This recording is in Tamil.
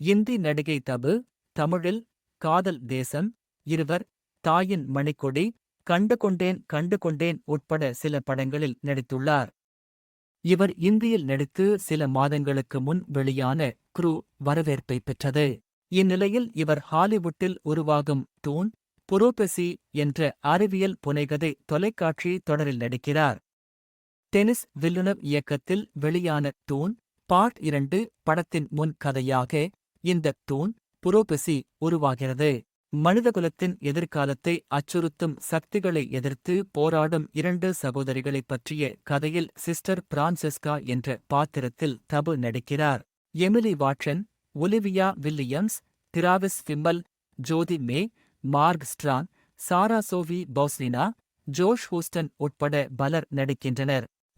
இந்தி நடிகை தபு தமிழில் காதல் தேசம் இருவர் தாயின் மணிக்கொடி கண்டு கொண்டேன் கண்டு கொண்டேன் உட்பட சில படங்களில் நடித்துள்ளார். இவர் இந்தியில் நடித்து சில மாதங்களுக்கு முன் வெளியான குரூ வரவேற்பை பெற்றது. இந்நிலையில் இவர் ஹாலிவுட்டில் உருவாகும் தூண் புரோபெசி என்ற அறிவியல் புனைகதை தொலைக்காட்சி தொடரில் நடிக்கிறார். டெனிஸ் வில்லுனவ் இயக்கத்தில் வெளியான தூண் பார்ட் இரண்டு படத்தின் முன் கதையாக இந்த தூண் புரோபெசி உருவாகிறது. மனிதகுலத்தின் எதிர்காலத்தை அச்சுறுத்தும் சக்திகளை எதிர்த்து போராடும் இரண்டு சகோதரிகளைப் பற்றிய கதையில் சிஸ்டர் பிரான்செஸ்கா என்ற பாத்திரத்தில் தபு நடிக்கிறார். Emily Watson Olivia Williams Travis Fimmel Jodhi May Mark Strong Sarah Sofie Boussnina Josh Houston உட்பட பலர் நடிக்கின்றனர்.